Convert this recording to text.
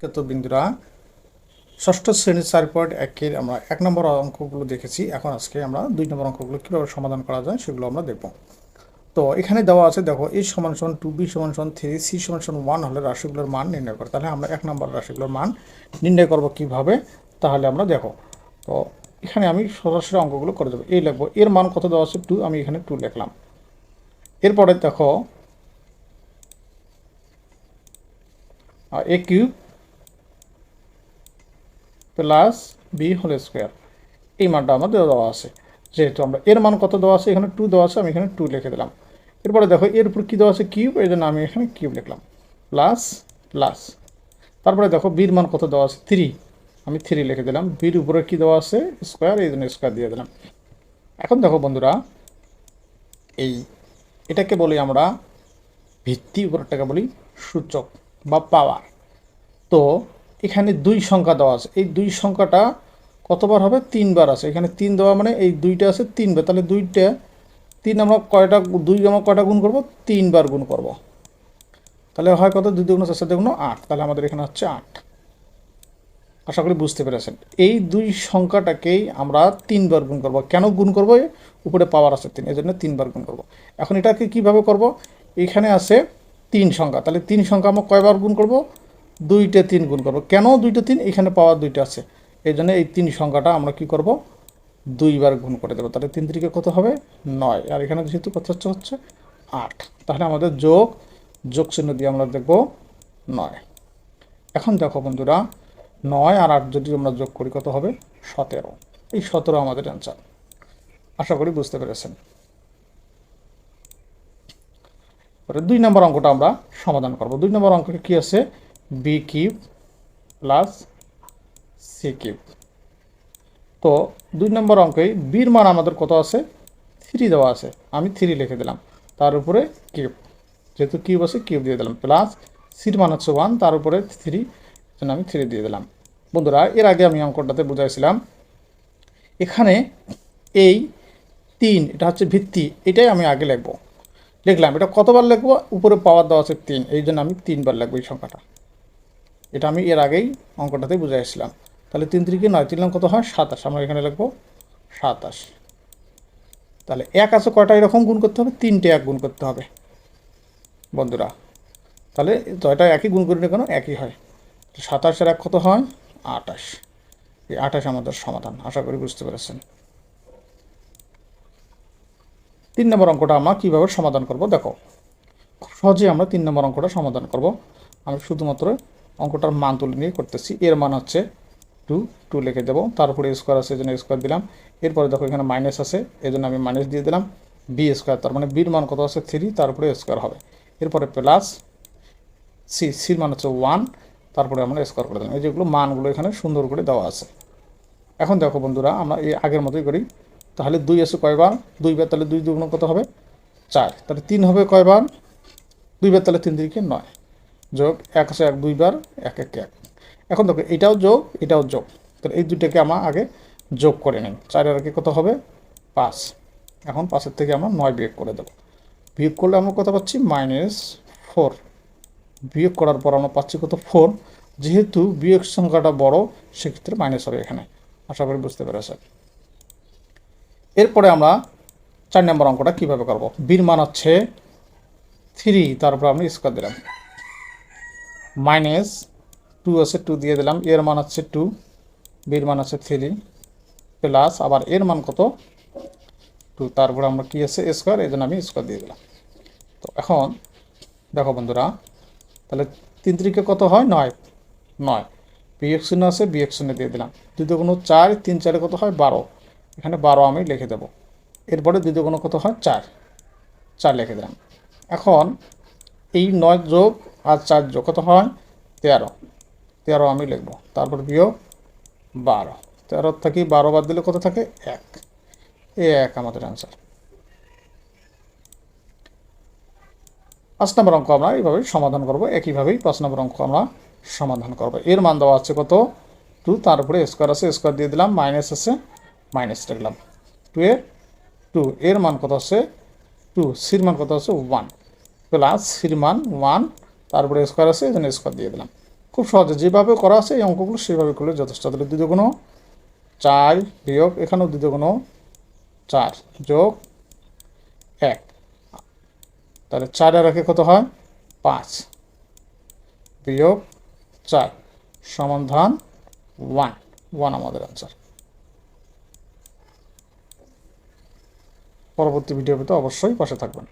কত বিন্দুরা, ষষ্ঠ শ্রেণির চার পয়েন্ট একের আমরা এক নম্বর অঙ্কগুলো দেখেছি। এখন আজকে আমরা দুই নম্বর অঙ্কগুলো কীভাবে সমাধান করা যায় সেগুলো আমরা দেখব। তো এখানে দেওয়া আছে, দেখো এ সমান সমান টু বি সমান সমান থ্রি সি সমান সমান ওয়ান হলে রাশিগুলোর মান নির্ণয় করে। তাহলে আমরা এক নম্বর রাশিগুলোর মান নির্ণয় করব কীভাবে? তাহলে আমরা দেখো, তো এখানে আমি সরাসরি অঙ্কগুলো করে দেবো। এই লিখব, এর মান কত দেওয়া আছে? টু আমি এখানে টু লিখলাম। এরপরে দেখো A cube plus B whole square. এই মানটা আমাদের দেওয়া আছে। যেহেতু আমরা এর মান কত দেওয়া আছে? এখানে টু দেওয়া আছে, আমি এখানে টু লিখে দিলাম। এরপরে দেখো, এর উপর কী দেওয়া আছে? কিউব, এই জন্য আমি এখানে কিউব লিখলাম। Plus plus. তারপরে দেখো বির মান কত দেওয়া আছে? থ্রি আমি থ্রি লিখে দিলাম। বির উপরে কী দেওয়া আছে? স্কোয়ার, এই জন্য স্কোয়ার দিয়ে দিলাম। এখন দেখো বন্ধুরা, এই এটাকে বলি আমরা ভিত্তি উপরটাকে বলি সূচক বা পাওয়ার তো এখানে দুই সংখ্যা দেওয়া আছে। এই দুই সংখ্যাটা কতবার হবে? তিনবার আছে। এখানে তিন দেওয়া মানে এই দুইটা আছে তিনবার। তাহলে দুইটা তিন আমরা কয়টা, দুই আমরা কয়টা গুণ করব? তিনবার গুণ করব। তাহলে হয় কত? দুই দুগুণ চার দুগুণ আট। তাহলে আমাদের এখানে হচ্ছে আট। আশা করি বুঝতে পেরেছেন। এই দুই সংখ্যাটাকেই আমরা তিনবার গুণ করব। কেন গুণ করব? উপরে পাওয়ার আছে তিন। এই জন্য তিনবার গুণ করব। এখন এটাকে কীভাবে করব? এখানে আছে তিন সংখ্যা। তাহলে তিন সংখ্যা আমরা কয়বার গুণ করব? দুইটা তিন গুণ করব। কেন দুইটা তিন? এখানে পাওয়ার দুইটা আছে। এই জন্য এই তিন সংখ্যাটা আমরা কি করব? দুইবার গুণ করে দেবো। তাহলে তিন তিরিকে কত হবে? নয়। আর এখানে যেহেতু কত হচ্ছে হচ্ছে আট। তাহলে আমাদের যোগ যোগ চিহ্ন দিয়ে আমরা দেখব নয়। এখন দেখো বন্ধুরা, নয় আর আট যদি আমরা যোগ করি কত হবে? সতেরো। এই সতেরো আমাদের অ্যান্সার আশা করি বুঝতে পেরেছেন। দুই নম্বর অঙ্কটা আমরা সমাধান করব। দুই নম্বর অঙ্কে কি আছে? B cube plus C cube তো দুই নম্বর অঙ্কে বির মান আমাদের কত আছে? থ্রি দেওয়া আছে। আমি থ্রি লিখে দিলাম। তার উপরে কিউব যেহেতু কিউব আছে কিউব দিয়ে দিলাম। প্লাস সির মান হচ্ছে ওয়ান তার উপরে থ্রি জন্য আমি থ্রি দিয়ে দিলাম। বন্ধুরা, এর আগে আমি অঙ্কটাতে বুঝাইছিলাম, এখানে এই তিন, এটা হচ্ছে ভিত্তি, এটাই আমি আগে লিখব। লিখলাম, এটা কতবার লিখব? উপরে পাওয়ার দেওয়া আছে তিন, এই জন্য আমি তিনবার লিখব এই সংখ্যাটা। এটা আমি এর আগেই অঙ্কটাতে বুঝাইছিলাম তাহলে তিন তিরিকে নয়, তিন কত হয়? সাতাশ। আমরা এখানে লিখব সাতাশ। তাহলে এক আছে কয়টা? এরকম গুণ করতে হবে। তিনটে এক গুণ করতে হবে। বন্ধুরা, তাহলে জয়টা একই গুণ করি না কেন? একই হয়। সাতাশের এক কত হয়? আটাশ। এই আটাশ আমাদের সমাধান। আশা করি বুঝতে পেরেছেন। তিন নম্বর অঙ্কটা আমরা কীভাবে সমাধান করব? দেখো, খুব সহজেই আমরা তিন নম্বর অঙ্কটা সমাধান করব। আমি শুধুমাত্র অঙ্কটার মান তুলে নিয়ে করতেছি। এর মান হচ্ছে টু টু লিখে দেবো। তারপরে স্কোয়ার আছে, এই জন্য স্কোয়ার দিলাম। এরপরে দেখো এখানে মাইনাস আছে, এই জন্য আমি মাইনাস দিয়ে দিলাম। বি স্কোয়ার তার মানে বির মান কত আছে? থ্রি তারপরে স্কোয়ার হবে। এরপরে প্লাস সি সির মান হচ্ছে ওয়ান তারপরে আমরা স্কোয়ার করে দিলাম। এই যেগুলো মানগুলো এখানে সুন্দর করে দেওয়া আছে। এখন দেখো বন্ধুরা, আমরা এই আগের মতোই করি। তাহলে দুই আছে কয়বার? দুই দুইবার তাহলে দুই দুগুণ কত হবে? চার। তাহলে তিন হবে কয়বার? দুই দুইবার তাহলে তিন দিকে নয়। যোগ এক আছে এক দুইবার এক এক এক। এখন দেখো, এটাও যোগ এটাও যোগ। তাহলে এই দুইটাকে আমার আগে যোগ করে নিই চারের আগে কত হবে? পাঁচ। এখন পাঁচের থেকে আমরা নয় বিয়োগ করে দেবো। বিয়োগ করলে আমরা কত পাচ্ছি? Minus four. বিয়োগ করার পর আমরা পাচ্ছি কত? ফোর। যেহেতু বিয়োগ সংখ্যাটা বড়, সেক্ষেত্রে মাইনাস হবে এখানে। আশা করি বুঝতে পেরেছেন। এরপরে আমরা চার নম্বর অঙ্কটা কীভাবে করব? বীর মান হচ্ছে থ্রি তারপর আমি স্কোয়ার দিলাম। মাইনাস টু আছে টু দিয়ে দিলাম, এর মান হচ্ছে টু, বির মান আছে থ্রি, প্লাস আবার এর মান কত? টু, তারপরে আমরা কী আছে? স্কোয়ার এই জন্য আমি স্কোয়ার দিয়ে দিলাম। তো এখন দেখো বন্ধুরা, তাহলে তিন তিরিকে কত হয়? নয় নয়। বিয়োগ শূন্য আছে বিয়োগ শূন্য দিয়ে দিলাম। দুই কোনো চার, তিন চারে কত হয়? বারো। এখানে বারো আমি লিখে দেবো। এরপরে দ্বিতীয় কোনো কত হয়? চার। চার লিখে দিলাম। এখন এই নয় যোগ আর চার যোগ কত হয়? তেরো। তেরো আমি লিখব। তারপর বিয়োগ বারো। তেরো থেকে বারো বাদ দিলে কত থাকে? এক। এ এক আমাদের অ্যান্সার পাঁচ নম্বর অঙ্ক আমরা এইভাবে সমাধান করব, একইভাবেই পাঁচ নম্বর অঙ্ক আমরা সমাধান করব। এর মান দেওয়া আছে কত? টু তারপরে স্কোয়ার আছে স্কোয়ার দিয়ে দিলাম মাইনাস আছে মাইনাস লিখলাম। টু এর টু, এর মান কত আছে? টু, সির মান কত আছে? ওয়ান প্লাস সির মান ওয়ান তারপরে স্কোয়ার আছে জন্য স্কোয়ার দিয়ে দিলাম। খুব সহজে যেভাবে করা আছে, এই অঙ্কগুলো সেভাবে করলে যথেষ্ট। তাহলে দুই দুগুণ চার বিয়োগ, এখানেও দ্বিতীয় কোনো চার যোগ এক। তাহলে চার আর একে কত হয়? পাঁচ। বিয়োগ চার সমাধান ওয়ান ওয়ান আমাদের আনসার পরবর্তী ভিডিওতে অবশ্যই পাশে থাকবেন।